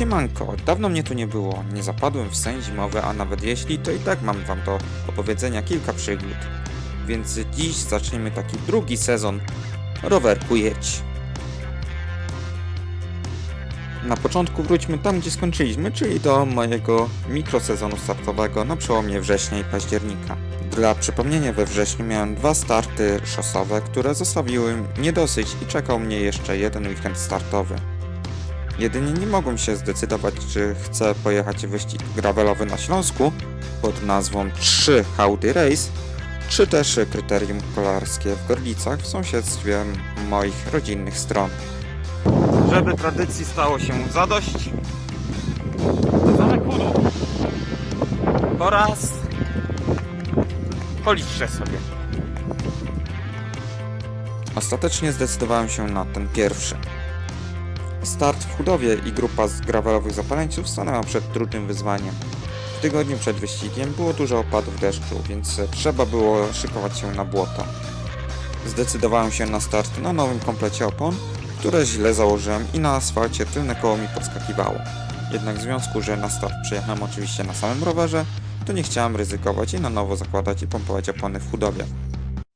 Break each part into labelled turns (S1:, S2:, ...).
S1: Siemanko, dawno mnie tu nie było, nie zapadłem w sen zimowy, a nawet jeśli, to i tak mam wam do opowiedzenia kilka przygód. Więc dziś zaczniemy taki drugi sezon Rowerku Jedź. Na początku wróćmy tam, gdzie skończyliśmy, czyli do mojego mikrosezonu startowego na przełomie września i października. Dla przypomnienia we wrześniu miałem dwa starty szosowe, które zostawiły niedosyć i czekał mnie jeszcze jeden weekend startowy. Jedynie nie mogłem się zdecydować, czy chcę pojechać wyścig gravelowy na Śląsku pod nazwą 3 Howdy Race, czy też kryterium kolarskie w Gorlicach w sąsiedztwie moich rodzinnych stron. Żeby tradycji stało się zadość, zamek budu. Po raz policzę sobie. Ostatecznie zdecydowałem się na ten pierwszy. Start w Chudowie i grupa z gravelowych zapaleńców stanęła przed trudnym wyzwaniem. W tygodniu przed wyścigiem było dużo opadów deszczu, więc trzeba było szykować się na błoto. Zdecydowałem się na start na nowym komplecie opon, które źle założyłem i na asfalcie tylne koło mi podskakiwało. Jednak w związku, że na start przyjechałem oczywiście na samym rowerze, to nie chciałem ryzykować i na nowo zakładać i pompować opony w Chudowie.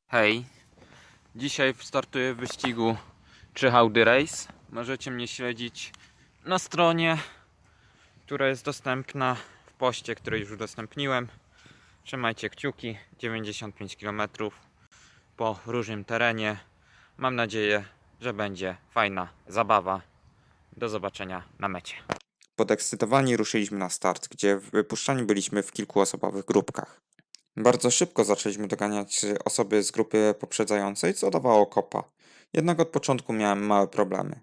S1: Hej, dzisiaj startuję w wyścigu 3 Howdy Race. Możecie mnie śledzić na stronie, która jest dostępna w poście, który już udostępniłem. Trzymajcie kciuki, 95 km po różnym terenie. Mam nadzieję, że będzie fajna zabawa. Do zobaczenia na mecie. Podekscytowani ruszyliśmy na start, gdzie wypuszczani byliśmy w kilkuosobowych grupkach. Bardzo szybko zaczęliśmy doganiać osoby z grupy poprzedzającej, co dawało kopa. Jednak od początku miałem małe problemy.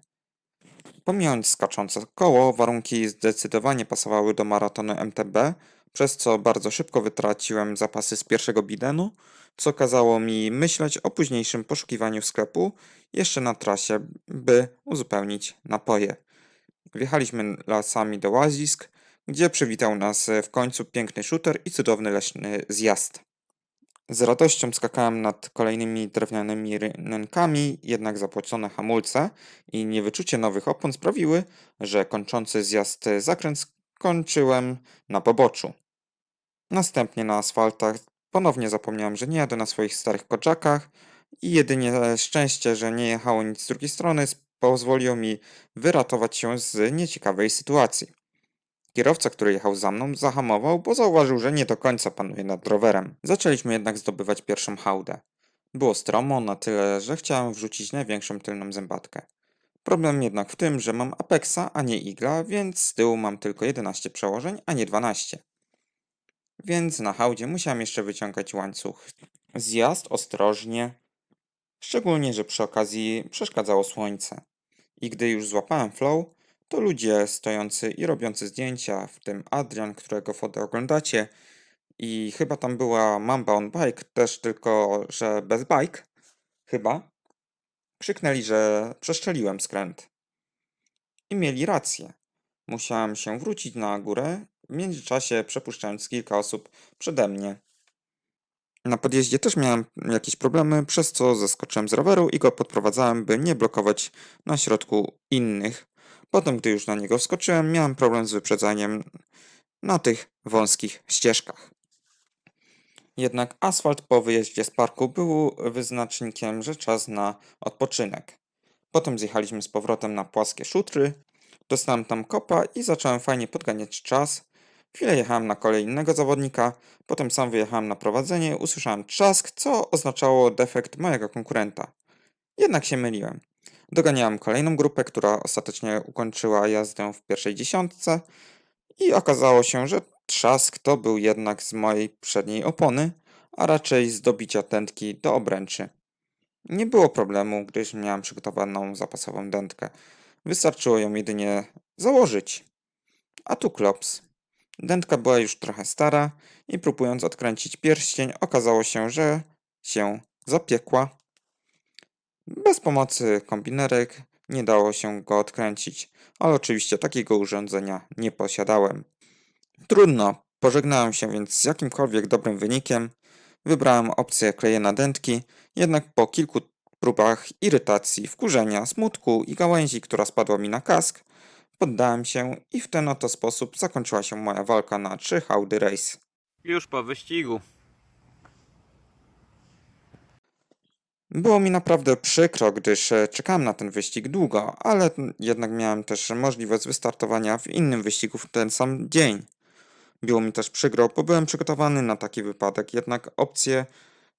S1: Pomijając skaczące koło, warunki zdecydowanie pasowały do maratonu MTB, przez co bardzo szybko wytraciłem zapasy z pierwszego bidenu, co kazało mi myśleć o późniejszym poszukiwaniu sklepu jeszcze na trasie, by uzupełnić napoje. Wjechaliśmy lasami do łazisk, gdzie przywitał nas w końcu piękny shooter i cudowny leśny zjazd. Z radością skakałem nad kolejnymi drewnianymi rynkami, jednak zapłacone hamulce i niewyczucie nowych opon sprawiły, że kończący zjazd zakręt skończyłem na poboczu. Następnie na asfaltach ponownie zapomniałem, że nie jadę na swoich starych kodżakach i jedynie szczęście, że nie jechało nic z drugiej strony pozwoliło mi wyratować się z nieciekawej sytuacji. Kierowca, który jechał za mną, zahamował, bo zauważył, że nie do końca panuje nad rowerem. Zaczęliśmy jednak zdobywać pierwszą hałdę. Było stromo na tyle, że chciałem wrzucić największą tylną zębatkę. Problem jednak w tym, że mam Apexa, a nie Igla, więc z tyłu mam tylko 11 przełożeń, a nie 12. Więc na hałdzie musiałem jeszcze wyciągać łańcuch. Zjazd ostrożnie, szczególnie, że przy okazji przeszkadzało słońce. I gdy już złapałem flow, to ludzie stojący i robiący zdjęcia, w tym Adrian, którego fotę oglądacie, i chyba tam była Mamba on Bike, też tylko, że bez bike, chyba, krzyknęli, że przeszczeliłem skręt. I mieli rację. Musiałem się wrócić na górę, w międzyczasie przepuszczając kilka osób przede mnie. Na podjeździe też miałem jakieś problemy, przez co zeskoczyłem z roweru i go podprowadzałem, by nie blokować na środku innych. Potem, gdy już na niego wskoczyłem, miałem problem z wyprzedzaniem na tych wąskich ścieżkach. Jednak asfalt po wyjeździe z parku był wyznacznikiem, że czas na odpoczynek. Potem zjechaliśmy z powrotem na płaskie szutry, dostałem tam kopa i zacząłem fajnie podganiać czas. Chwilę jechałem na kolej innego zawodnika, potem sam wyjechałem na prowadzenie, usłyszałem trzask, co oznaczało defekt mojego konkurenta. Jednak się myliłem. Doganiałem kolejną grupę, która ostatecznie ukończyła jazdę w pierwszej dziesiątce i okazało się, że trzask to był jednak z mojej przedniej opony, a raczej z dobicia do obręczy. Nie było problemu, gdyż miałem przygotowaną zapasową dętkę. Wystarczyło ją jedynie założyć. A tu klops. Dętka była już trochę stara i próbując odkręcić pierścień, okazało się, że się zapiekła. Bez pomocy kombinerek nie dało się go odkręcić, ale oczywiście takiego urządzenia nie posiadałem. Trudno, pożegnałem się więc z jakimkolwiek dobrym wynikiem. Wybrałem opcję klejenia dętki, jednak po kilku próbach irytacji, wkurzenia, smutku i gałęzi, która spadła mi na kask, poddałem się i w ten oto sposób zakończyła się moja walka na 3 hałdy race.
S2: Już po wyścigu.
S1: Było mi naprawdę przykro, gdyż e, czekałem na ten wyścig długo, ale jednak miałem też możliwość wystartowania w innym wyścigu w ten sam dzień. Było mi też przykro, bo byłem przygotowany na taki wypadek, jednak opcje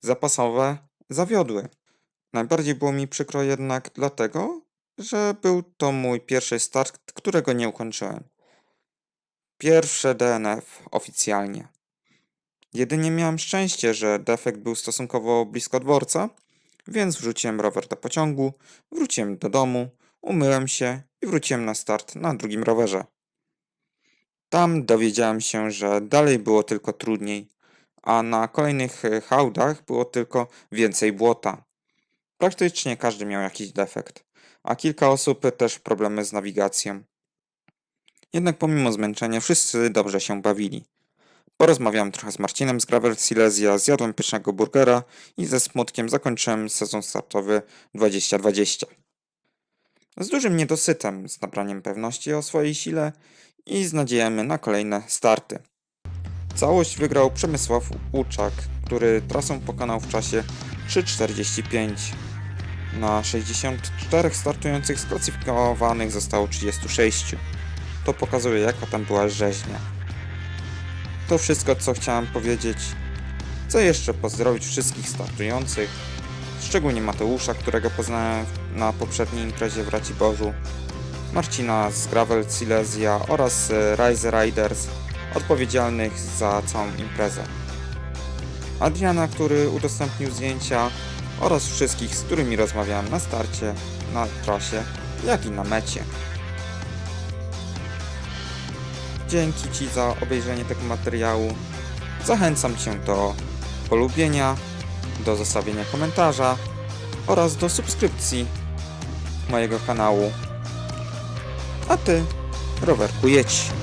S1: zapasowe zawiodły. Najbardziej było mi przykro jednak dlatego, że był to mój pierwszy start, którego nie ukończyłem. Pierwsze DNF oficjalnie. Jedynie miałem szczęście, że defekt był stosunkowo blisko dworca, więc wrzuciłem rower do pociągu, wróciłem do domu, umyłem się i wróciłem na start na drugim rowerze. Tam dowiedziałem się, że dalej było tylko trudniej, a na kolejnych e, hałdach było tylko więcej błota. Praktycznie każdy miał jakiś defekt, a kilka osób też problemy z nawigacją. Jednak pomimo zmęczenia wszyscy dobrze się bawili. Porozmawiałem trochę z Marcinem z Gravel Silesia, zjadłem pysznego burgera i ze smutkiem zakończyłem sezon startowy 2020. Z dużym niedosytem, z nabraniem pewności o swojej sile i z nadzieją na kolejne starty. Całość wygrał Przemysław Łuczak, który trasą pokonał w czasie 3.45. Na 64 startujących sklasyfikowanych zostało 36. To pokazuje jaka tam była rzeźnia. To wszystko, co chciałem powiedzieć. Chcę jeszcze pozdrowić wszystkich startujących, szczególnie Mateusza, którego poznałem na poprzedniej imprezie w Raciborzu, Marcina z Gravel Silesia oraz e, Rise Riders, odpowiedzialnych za całą imprezę. Adriana, który udostępnił zdjęcia oraz wszystkich, z którymi rozmawiałem na starcie, na trasie, jak i na mecie. Dzięki Ci za obejrzenie tego materiału. Zachęcam Cię do polubienia, do zostawienia komentarza oraz do subskrypcji mojego kanału. A Ty, rowerku jedź!